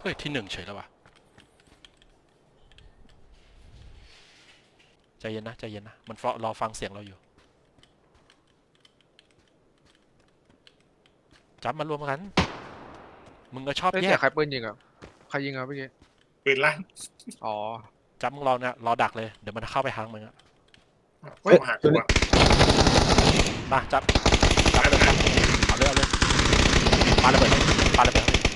เฮ้ย ที่หนึ่งเฉยแล้ววะใจเย็นนะใจเย็นนะ มันรอฟังเสียงเราอยู่ จับมารวมกัน มึงก็ชอบเฮ้ยแยเสียกใครปืนยิงอะใครยิงอะเมื่อกี้ปืนลั่นอ๋อจับมึงรอเนี่ยรอดักเลย เดี๋ยวมันเข้าไปหางมึงอะเฮ้ยหากูอะมาจับจับไปเลยครับเอาเลยเอาเลยปาระเบิดเลยปาระเบิดเลย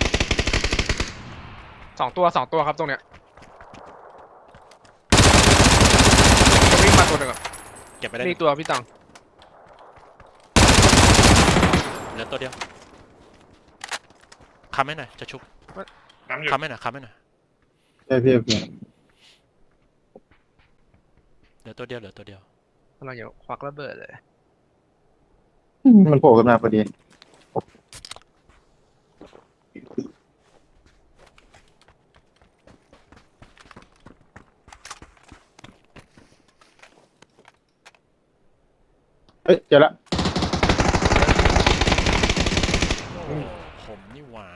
สองตัวสองตัวครับตรงเนี้ยจะวิ่งมาตัวหนึ่งอะเก็บไปได้มีอีกตัวพี่ตังเหลือตัวเดียวคำให้หน่อยจะชุบน้ำอยู่คำให้หน่อยคำให้หน่อยใช่พี่พี่เหลือตัวเดียวเหลือตัวเดียวกำลังจะควักระเบิดเลยมันโผล่ขึ้นมาพอดี เอ้ยเจอละ ผมนี่หว่า